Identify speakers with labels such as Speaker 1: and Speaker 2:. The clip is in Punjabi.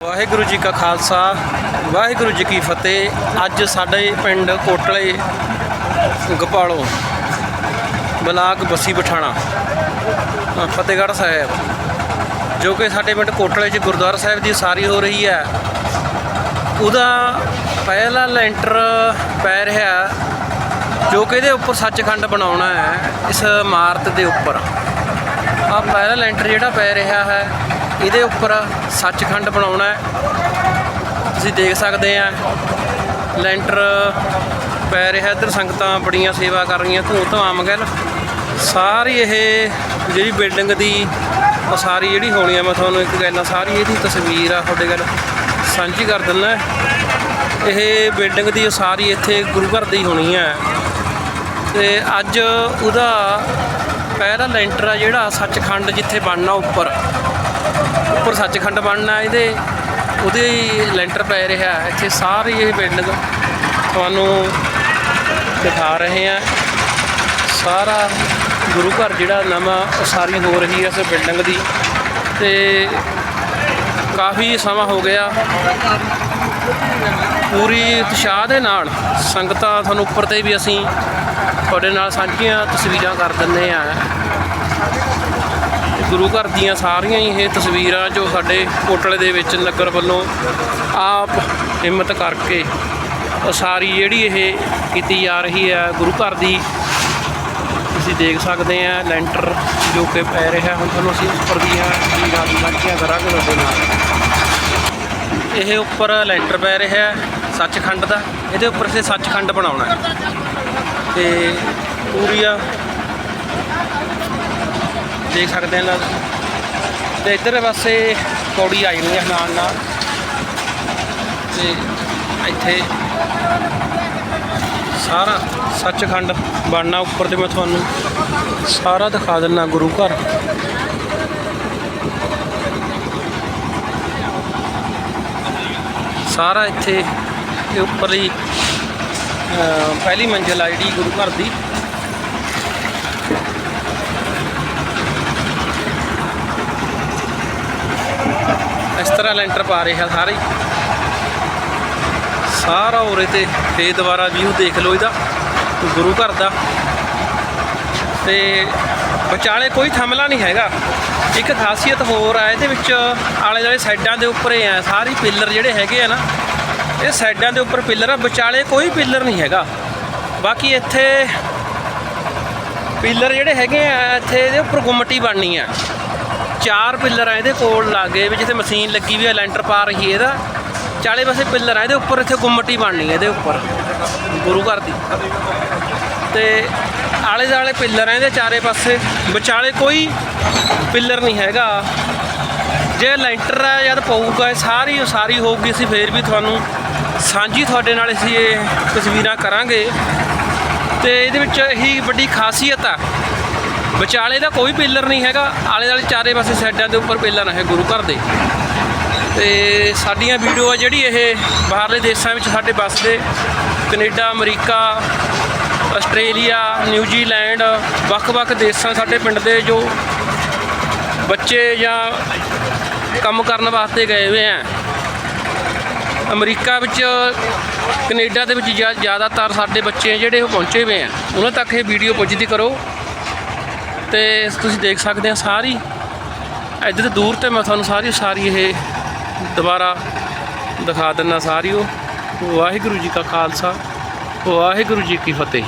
Speaker 1: ਵਾਹਿਗੁਰੂ ਜੀ ਕਾ ਖਾਲਸਾ, ਵਾਹਿਗੁਰੂ ਜੀ ਕੀ ਫਤਿਹ। ਅੱਜ ਸਾਡੇ ਪਿੰਡ ਕੋਟਲੇ, ਗਪਾਲੋ, ਬਲਾਕ ਬੱਸੀ ਪਠਾਣਾ ਫਤਿਹਗੜ੍ਹ ਸਾਹਿਬ, ਜੋ ਕਿ ਸਾਡੇ ਪਿੰਡ ਕੋਟਲੇ 'ਚ ਗੁਰਦੁਆਰਾ ਸਾਹਿਬ ਦੀ ਉਸਾਰੀ ਹੋ ਰਹੀ ਹੈ। ਉਹਦਾ ਪਹਿਲਾ ਲੈਂਟਰ ਪੈ ਰਿਹਾ, ਜੋ ਕਿ ਇਹਦੇ ਉੱਪਰ ਸੱਚਖੰਡ ਬਣਾਉਣਾ ਹੈ, ਇਸ ਇਮਾਰਤ ਦੇ ਉੱਪਰ। ਆ ਪਹਿਲਾ ਲੈਂਟਰ ਜਿਹੜਾ ਪੈ ਰਿਹਾ ਹੈ ਇਹਦੇ ਉੱਪਰ ਸੱਚਖੰਡ ਬਣਾਉਣਾ ਹੈ। ਤੁਸੀਂ ਦੇਖ ਸਕਦੇ ਆ, ਲੈਂਟਰ ਪੈ ਰਿਹਾ ਇੱਧਰ, ਸੰਗਤਾਂ ਬੜੀਆਂ ਸੇਵਾ ਕਰ ਰਹੀਆਂ ਧੂੰ ਧਾਮ ਗੈਲ ਸਾਰੀ ਇਹ ਜਿਹੜੀ ਬਿਲਡਿੰਗ ਦੀ ਉਸਾਰੀ ਜਿਹੜੀ ਹੋਣੀ ਆ, ਮੈਂ ਤੁਹਾਨੂੰ ਇੱਕ ਗੱਲ ਆ ਸਾਰੀ ਇਹਦੀ ਤਸਵੀਰ ਆ ਤੁਹਾਡੇ ਗੱਲ ਸਾਂਝੀ ਕਰ ਦਿੰਦਾ ਇਹ ਬਿਲਡਿੰਗ ਦੀ ਉਸਾਰੀ ਇੱਥੇ ਗੁਰੂ ਘਰ ਦੀ ਹੋਣੀ ਹੈ ਤੇ ਅੱਜ ਉਹਦਾ ਪਹਿਲਾ ਲੈਂਟਰ ਆ ਜਿਹੜਾ ਸੱਚਖੰਡ ਜਿੱਥੇ ਬਣਨਾ ਉੱਪਰ। ਉੱਪਰ ਸੱਚਖੰਡ ਬਣਨਾ ਇਹਦੇ, ਉਹਦੇ ਲੈਂਟਰ ਪੈ ਰਿਹਾ ਹੈ। ਇੱਥੇ ਸਾਰੀ ਇਹ ਬਿਲਡਿੰਗ ਤੁਹਾਨੂੰ ਦਿਖਾ ਰਹੇ ਆ ਸਾਰਾ ਗੁਰੂ ਘਰ ਜਿਹੜਾ ਨਵਾਂ ਉਸਾਰੀ ਹੋ ਰਹੀ ਹੈ ਇਸ ਬਿਲਡਿੰਗ ਦੀ। ਤੇ ਕਾਫੀ ਸਮਾਂ ਹੋ ਗਿਆ। ਪੂਰੀ ਉਤਸ਼ਾਹ ਦੇ ਨਾਲ ਸੰਗਤਾਂ ਤੁਹਾਨੂੰ ਉੱਪਰ ਤੇ ਵੀ ਅਸੀਂ ਤੁਹਾਡੇ ਨਾਲ ਸਾਂਝੀਆਂ ਤਸਵੀਰਾਂ ਕਰ ਦਿੰਨੇ ਆ ਗੁਰੂ ਘਰ ਦੀਆਂ ਸਾਰੀਆਂ ਹੀ ਇਹ ਤਸਵੀਰਾਂ ਜੋ ਸਾਡੇ ਕੋਟਲੇ ਦੇ ਵਿੱਚ ਨਗਰ ਵੱਲੋਂ ਆਪ ਹਿੰਮਤ ਕਰਕੇ ਸਾਰੀ ਜਿਹੜੀ ਇਹ ਕੀਤੀ ਜਾ ਰਹੀ ਹੈ, ਗੁਰੂ ਘਰ ਦੀ ਤੁਸੀਂ ਦੇਖ ਸਕਦੇ ਆ, ਲੈਂਟਰ ਜੋ ਕਿ ਪੈ ਰਿਹਾ, ਹੁਣ ਤੁਹਾਨੂੰ ਅਸੀਂ ਉੱਪਰ ਦੀਆਂ ਤਸਵੀਰਾਂ ਵੀ ਸਾਂਝੀਆਂ ਕਰਾਂਗੇ ਤੁਹਾਡੇ ਨਾਲ। ਇਹ ਉੱਪਰ ਲੈਂਟਰ ਪੈ ਰਿਹਾ ਸੱਚਖੰਡ ਦਾ। ਇਹਦੇ ਉੱਪਰ ਅਸੀਂ ਸੱਚਖੰਡ ਬਣਾਉਣਾ ਹੈ। ਤੇ ਪੂਰੀਆ ਦੇਖ ਸਕਦੇ ਹਾਂ ਨਾਲ ਤੇ ਇੱਧਰ ਪਾਸੇ ਕੌੜੀ ਆਈ ਹੋਈ ਹੈ ਨਾਲ ਨਾਲ। ਤੇ ਇੱਥੇ ਸਾਰਾ ਸੱਚਖੰਡ ਬਣਨਾ ਉੱਪਰ ਤੇ ਮੈਂ ਤੁਹਾਨੂੰ ਸਾਰਾ ਦਿਖਾ ਦਿੰਨਾ ਗੁਰੂ ਘਰ। ਸਾਰਾ ਇੱਥੇ ਉੱਪਰਲੀ ਪਹਿਲੀ ਮੰਜ਼ਿਲ ਆ ਜਿਹੜੀ ਗੁਰੂ ਘਰ ਦੀ। ਤਰ੍ਹਾਂ ਲੈਂਟਰ ਪਾ ਰਿਹਾ ਸਾਰੇ ਸਾਰਾ ਉਰੇ ਤੇ ਫੇਰ ਦੁਬਾਰਾ ਵਿਊ ਦੇਖ ਲਓ ਇਹਦਾ, ਗੁਰੂ ਘਰ ਦਾ। ਤੇ ਵਿਚਾਲੇ ਕੋਈ ਥਮਲਾ ਨਹੀਂ ਹੈਗਾ। ਇੱਕ ਖਾਸੀਅਤ ਹੋਰ ਆ, ਇਹਦੇ ਵਿੱਚ ਆਲੇ ਦੁਆਲੇ ਸਾਈਡਾਂ ਦੇ ਉੱਪਰ ਹੀ ਆ, ਸਾਰੀ ਪਿੱਲਰ ਜਿਹੜੇ ਹੈਗੇ ਆ ਨਾ, ਇਹ ਸਾਈਡਾਂ ਦੇ ਉੱਪਰ ਪਿੱਲਰ ਆ, ਵਿਚਾਲੇ ਕੋਈ ਪਿੱਲਰ ਨਹੀਂ ਹੈਗਾ। ਬਾਕੀ ਇੱਥੇ ਪਿੱਲਰ ਜਿਹੜੇ ਹੈਗੇ ਆ, ਇੱਥੇ ਇਹਦੇ ਉੱਪਰ ਗੁੰਮਟੀ ਬਣਨੀ ਆ। ਚਾਰ ਪਿੱਲਰ ਆ ਇਹਦੇ ਕੋਲ ਲਾਗੇ ਵੀ ਜਿੱਥੇ ਮਸ਼ੀਨ ਲੱਗੀ ਵੀ ਆ, ਲੈਂਟਰ ਪਾ ਰਹੀ ਇਹਦਾ। ਚਾਲੇ ਪਾਸੇ ਪਿੱਲਰ ਆ, ਇਹਦੇ ਉੱਪਰ ਇੱਥੇ ਗੁੰਮਟੀ ਬਣਨੀ ਇਹਦੇ ਉੱਪਰ, ਗੁਰੂ ਘਰ ਦੀ। ਤੇ ਆਲੇ ਦਾਲੇ ਪਿੱਲਰ ਆ ਇਹਦੇ ਚਾਰੇ ਪਾਸੇ। ਵਿਚਾਲੇ ਕੋਈ ਪਿੱਲਰ ਨਹੀਂ ਹੈਗਾ। ਜੇ ਲੈਂਟਰ ਆ, ਜਦ ਪਊਗਾ, ਇਹ ਸਾਰੀ ਉਸਾਰੀ ਹੋਊਗੀ, ਅਸੀਂ ਫੇਰ ਵੀ ਤੁਹਾਨੂੰ ਸਾਂਝੀ ਤੁਹਾਡੇ ਨਾਲ ਅਸੀਂ ਇਹ ਤਸਵੀਰਾਂ ਕਰਾਂਗੇ। ਤੇ ਇਹਦੇ ਵਿੱਚ ਇਹੀ ਵੱਡੀ ਖਾਸੀਅਤ ਆ ਵਿਚਾਲੇ ਦਾ ਕੋਈ ਪਿੱਲਰ ਨਹੀਂ ਹੈਗਾ, ਆਲੇ ਦੁਆਲੇ ਚਾਰੇ ਪਾਸੇ ਸਾਈਡਾਂ ਦੇ ਉੱਪਰ ਪਿੱਲਰ ਹੈ ਗੁਰੂ ਘਰ ਦੇ। ਤੇ ਸਾਡੀਆਂ ਵੀਡੀਓ ਆ ਜਿਹੜੀ ਇਹ ਬਾਹਰਲੇ ਦੇਸ਼ਾਂ ਵਿੱਚ ਸਾਡੇ ਵੱਸਦੇ Canada, America, Australia, New Zealand, ਵੱਖ-ਵੱਖ ਦੇਸ਼ਾਂ ਸਾਡੇ ਪਿੰਡ ਦੇ ਜੋ ਬੱਚੇ ਜਾਂ ਕੰਮ ਕਰਨ ਵਾਸਤੇ ਗਏ ਹੋਏ ਆ। ਅਮਰੀਕਾ ਵਿੱਚ, ਕੈਨੇਡਾ ਦੇ ਵਿੱਚ ਜ਼ਿਆ- ਜ਼ਿਆਦਾਤਰ ਸਾਡੇ ਬੱਚੇ ਜਿਹੜੇ ਉਹ ਪਹੁੰਚੇ ਹੋਏ ਆ। ਉਹਨਾਂ ਤੱਕ ਇਹ ਵੀਡੀਓ ਪੁੱਜਦੀ ਕਰੋ। ਤੇ ਤੁਸੀਂ ਦੇਖ ਸਕਦੇ ਆ ਸਾਰੀ। ਇੱਧਰ ਦੂਰ ਤੇ ਮੈਂ ਤੁਹਾਨੂੰ ਸਾਰੀ ਸਾਰੀ ਇਹ ਦੁਬਾਰਾ ਦਿਖਾ ਦਿੰਨਾ ਸਾਰੀ ਉਹ। ਵਾਹਿਗੁਰੂ ਜੀ ਕਾ ਖਾਲਸਾ, ਵਾਹਿਗੁਰੂ ਜੀ ਕੀ ਫਤਿਹ।